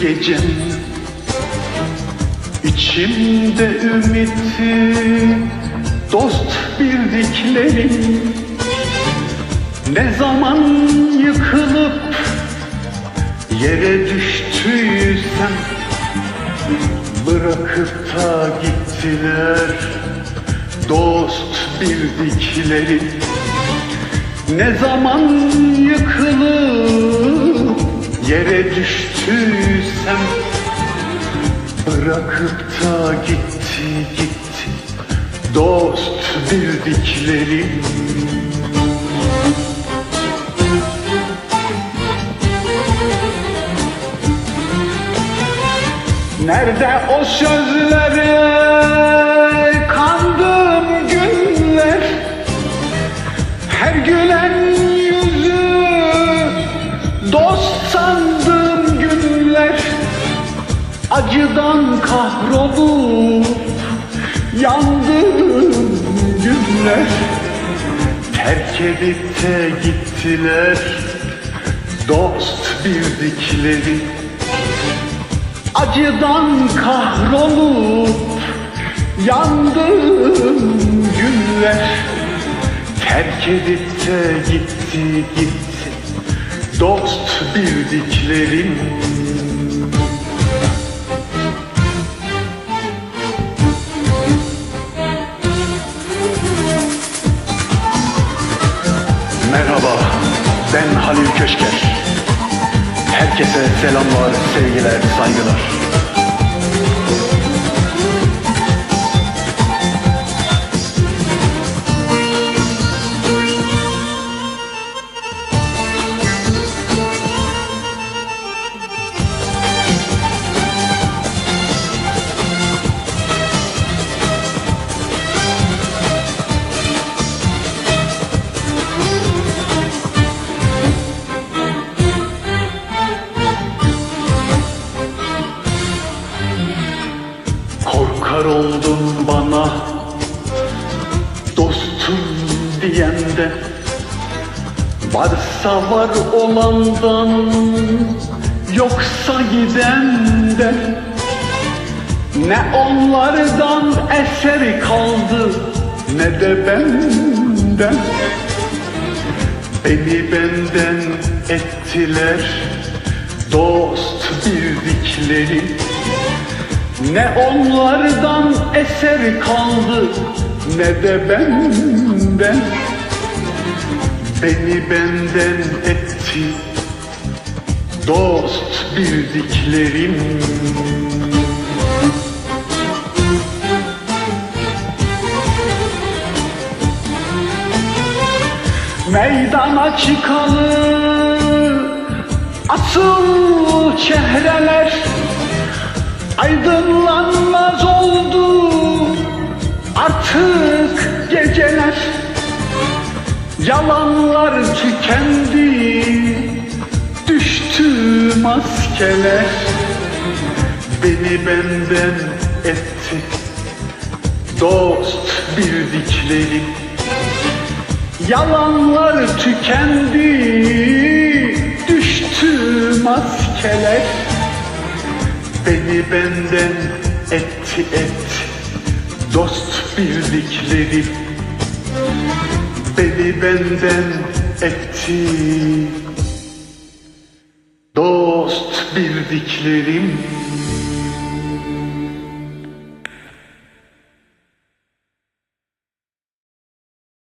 gecem İçimde ümitti dost bildiklerim. Ne zaman yıkılıp yere düştüysem Bırakıp da gittiler dost bildiklerim. Ne zaman yıkılıp yere düştüysem Bırakıp da gitti gitti dost bildiklerim. Nerede o sözlere Acıdan kahrolup yandığım günler. Terk edip de gittiler dost bildikleri. Acıdan kahrolup yandığım günler. Terk edip de gitti gitti Dost bildiklerim Herkese selamlar, sevgiler, saygılar. Dostum diyende Varsa var olandan yoksa gidende Ne onlardan eseri kaldı ne de benden. Beni benden ettiler dost bildikleri ne onlardan eser kaldı ne de benden Beni benden etti. Dost bildiklerim. Meydana çıkalı asıl çehreler Aydınlanmaz oldu artık geceler Yalanlar tükendi. Düştü maskeler Beni benden etti. Dost bildiklerim Yalanlar tükendi. Düştü maskeler Beni benden etti etti dost bildikleri Beni benden etti dost bildiklerim